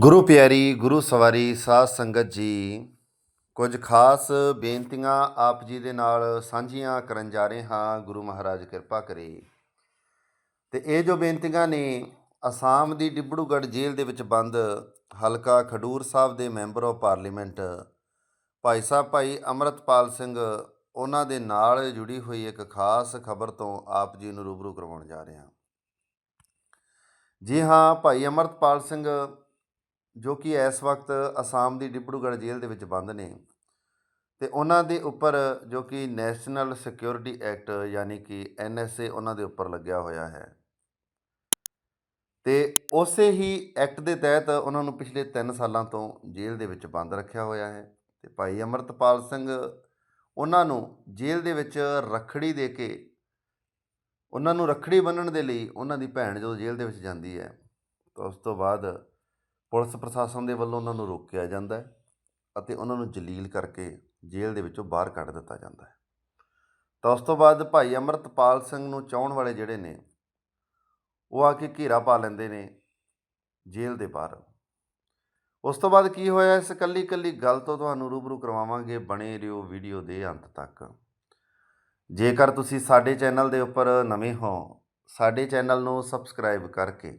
ਗੁਰੂ ਪਿਆਰੀ, ਗੁਰੂ ਸਵਾਰੀ, ਸਾਧ ਸੰਗਤ ਜੀ, ਕੁਝ ਖਾਸ ਬੇਨਤੀਆਂ ਆਪ ਜੀ ਦੇ ਨਾਲ ਸਾਂਝੀਆਂ ਕਰਨ ਜਾ ਰਹੇ ਹਾਂ। ਗੁਰੂ ਮਹਾਰਾਜ ਕਿਰਪਾ ਕਰੇ। ਤੇ ਇਹ ਜੋ ਬੇਨਤੀਆਂ ਨੇ, ਅਸਾਮ ਦੀ ਡਿਬੜੂਗੜ੍ਹ ਜੇਲ੍ਹ ਦੇ ਵਿੱਚ ਬੰਦ, ਹਲਕਾ ਖਡੂਰ ਸਾਹਿਬ ਦੇ member of parliament, Bhai Sahib ਭਾਈ ਅਮਰਤਪਾਲ ਸਿੰਘ, ਉਹਨਾਂ ਦੇ ਨਾਲ ਜੁੜੀ ਹੋਈ ਇੱਕ ਖਾਸ ਖਬਰ ਤੋਂ ਆਪ ਜੀ ਨੂੰ ਰੂਬਰੂ ਕਰਵਾਉਣ ਜਾ ਰਹੇ ਹਾਂ। ਜੀ ਹਾਂ, ਭਾਈ ਅਮਰਤਪਾਲ ਸਿੰਘ ਜੋ ਕਿ ਇਸ ਵਕਤ ਅਸਾਮ ਦੀ ਡਿਬੜੂਗੜ੍ਹ ਜੇਲ੍ਹ ਦੇ ਵਿੱਚ ਬੰਦ ਨੇ ਤੇ ਉਹਨਾਂ ਦੇ ਉੱਪਰ ਜੋ ਕਿ ਨੈਸ਼ਨਲ ਸਿਕਿਉਰਿਟੀ ਐਕਟ ਯਾਨੀ ਕਿ ਐਨਐਸਏ ਉਹਨਾਂ ਦੇ ਉੱਪਰ ਲੱਗਿਆ ਹੋਇਆ ਹੈ। ਤੇ ਉਸੇ ਹੀ ਐਕਟ ਦੇ ਤਹਿਤ ਉਹਨਾਂ ਨੂੰ ਪਿਛਲੇ 3 ਸਾਲਾਂ ਤੋਂ ਜੇਲ੍ਹ ਦੇ ਵਿੱਚ ਬੰਦ ਰੱਖਿਆ ਹੋਇਆ ਹੈ ਤੇ ਭਾਈ ਅਮਰਤਪਾਲ ਸਿੰਘ ਉਹਨਾਂ ਨੂੰ ਜੇਲ੍ਹ ਦੇ ਵਿੱਚ ਰੱਖੜੀ ਦੇ ਕੇ ਉਹਨਾਂ ਨੂੰ ਰੱਖੜੀ ਬੰਨਣ ਦੇ ਲਈ ਉਹਨਾਂ ਦੀ ਭੈਣ ਜਦੋਂ ਜੇਲ੍ਹ ਦੇ ਵਿੱਚ ਜਾਂਦੀ ਹੈ ਤਾਂ ਉਸ ਤੋਂ ਬਾਅਦ ਪੁਲਿਸ ਪ੍ਰਸ਼ਾਸਨ ਦੇ ਵੱਲੋਂ ਉਹਨਾਂ ਨੂੰ ਰੋਕਿਆ ਜਾਂਦਾ ਹੈ ਅਤੇ ਉਹਨਾਂ ਨੂੰ ਜਲੀਲ ਕਰਕੇ ਜੇਲ੍ਹ ਦੇ ਵਿੱਚੋਂ ਬਾਹਰ ਕੱਢ ਦਿੱਤਾ ਜਾਂਦਾ ਹੈ। ਤਾਂ ਉਸ ਤੋਂ ਬਾਅਦ ਭਾਈ ਅਮਰਤਪਾਲ ਸਿੰਘ ਨੂੰ ਚਾਹਣ ਵਾਲੇ ਜਿਹੜੇ ਨੇ, ਉਹ ਆ ਕੇ ਘੇਰਾ ਪਾ ਲੈਂਦੇ ਨੇ ਜੇਲ੍ਹ ਦੇ ਬਾਹਰ। ਉਸ ਤੋਂ ਬਾਅਦ ਕੀ ਹੋਇਆ? ਇਸ ਕੱਲੀ ਕੱਲੀ ਗੱਲ ਤੋਂ ਤੁਹਾਨੂੰ ਰੂਬਰੂ ਕਰਵਾਵਾਂਗੇ ਬਣੇ ਰਹੋ ਵੀਡੀਓ ਦੇ ਅੰਤ ਤੱਕ। ਜੇਕਰ ਤੁਸੀਂ ਸਾਡੇ ਚੈਨਲ ਦੇ ਉੱਪਰ ਨਵੇਂ ਹੋ, ਸਾਡੇ ਚੈਨਲ ਨੂੰ ਸਬਸਕ੍ਰਾਈਬ ਕਰਕੇ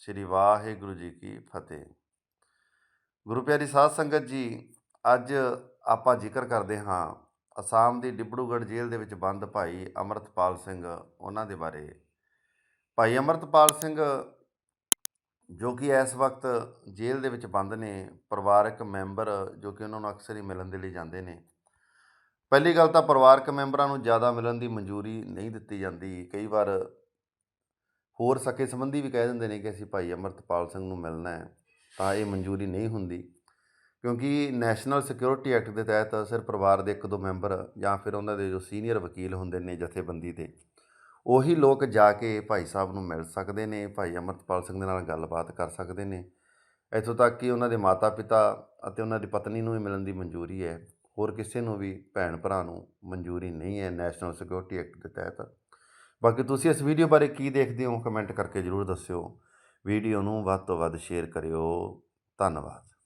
ਸ੍ਰੀ ਵਾਹਿਗੁਰੂ ਜੀ ਕੀ ਫਤਿਹ। ਗੁਰੂ ਪਿਆਰੀ ਸਾਧ ਸੰਗਤ ਜੀ, ਅੱਜ ਆਪਾਂ ਜ਼ਿਕਰ ਕਰਦੇ ਹਾਂ ਅਸਾਮ ਦੀ ਡਿਬੜੂਗੜ੍ਹ ਜੇਲ੍ਹ ਦੇ ਵਿੱਚ ਬੰਦ ਭਾਈ ਅਮਰਤਪਾਲ ਸਿੰਘ ਉਹਨਾਂ ਦੇ ਬਾਰੇ। ਭਾਈ ਅਮਰਤਪਾਲ ਸਿੰਘ ਜੋ ਕਿ ਇਸ ਵਕਤ ਜੇਲ੍ਹ ਦੇ ਵਿੱਚ ਬੰਦ ਨੇ, ਪਰਿਵਾਰਕ ਮੈਂਬਰ ਜੋ ਕਿ ਉਹਨਾਂ ਨੂੰ ਅਕਸਰ ਹੀ ਮਿਲਣ ਦੇ ਲਈ ਜਾਂਦੇ ਨੇ। ਪਹਿਲੀ ਗੱਲ ਤਾਂ ਪਰਿਵਾਰਕ ਮੈਂਬਰਾਂ ਨੂੰ ਜ਼ਿਆਦਾ ਮਿਲਣ ਦੀ ਮਨਜ਼ੂਰੀ ਨਹੀਂ ਦਿੱਤੀ ਜਾਂਦੀ। ਕਈ ਵਾਰ ਹੋਰ ਸਕੇ ਸੰਬੰਧੀ ਵੀ ਕਹਿ ਦਿੰਦੇ ਨੇ ਕਿ ਅਸੀਂ ਭਾਈ ਅਮਰਤਪਾਲ ਸਿੰਘ ਨੂੰ ਮਿਲਣਾ ਹੈ, ਤਾਂ ਇਹ ਮਨਜ਼ੂਰੀ ਨਹੀਂ ਹੁੰਦੀ। ਕਿਉਂਕਿ ਨੈਸ਼ਨਲ ਸਿਕਿਉਰਿਟੀ ਐਕਟ ਦੇ ਤਹਿਤ ਸਿਰ ਪਰਿਵਾਰ ਦੇ ਇੱਕ ਦੋ ਮੈਂਬਰ ਜਾਂ ਫਿਰ ਉਹਨਾਂ ਦੇ ਜੋ ਸੀਨੀਅਰ ਵਕੀਲ ਹੁੰਦੇ ਨੇ ਜਥੇਬੰਦੀ ਦੇ, ਉਹੀ ਲੋਕ ਜਾ ਕੇ ਭਾਈ ਸਾਹਿਬ ਨੂੰ ਮਿਲ ਸਕਦੇ ਨੇ, ਭਾਈ ਅਮਰਤਪਾਲ ਸਿੰਘ ਦੇ ਨਾਲ ਗੱਲਬਾਤ ਕਰ ਸਕਦੇ ਨੇ। ਇੱਥੋਂ ਤੱਕ ਕਿ ਉਹਨਾਂ ਦੇ ਮਾਤਾ-ਪਿਤਾ ਅਤੇ ਉਹਨਾਂ ਦੀ ਪਤਨੀ ਨੂੰ ਵੀ ਮਿਲਣ ਦੀ ਮਨਜ਼ੂਰੀ ਹੈ। ਹੋਰ ਕਿਸੇ ਨੂੰ ਵੀ ਭੈਣ ਭਰਾ ਨੂੰ ਮਨਜ਼ੂਰੀ ਨਹੀਂ ਹੈ ਨੈਸ਼ਨਲ ਸਿਕਿਉਰਿਟੀ ਐਕਟ ਦੇ ਤਹਿਤ। ਬਾਕੀ ਤੁਸੀਂ ਇਸ ਵੀਡੀਓ ਬਾਰੇ ਕੀ ਦੇਖਦੇ ਹੋ ਕਮੈਂਟ ਕਰਕੇ ਜਰੂਰ ਦੱਸਿਓ। ਵੀਡੀਓ ਨੂੰ ਵੱਧ ਤੋਂ ਵੱਧ ਸ਼ੇਅਰ ਕਰਿਓ। ਧੰਨਵਾਦ।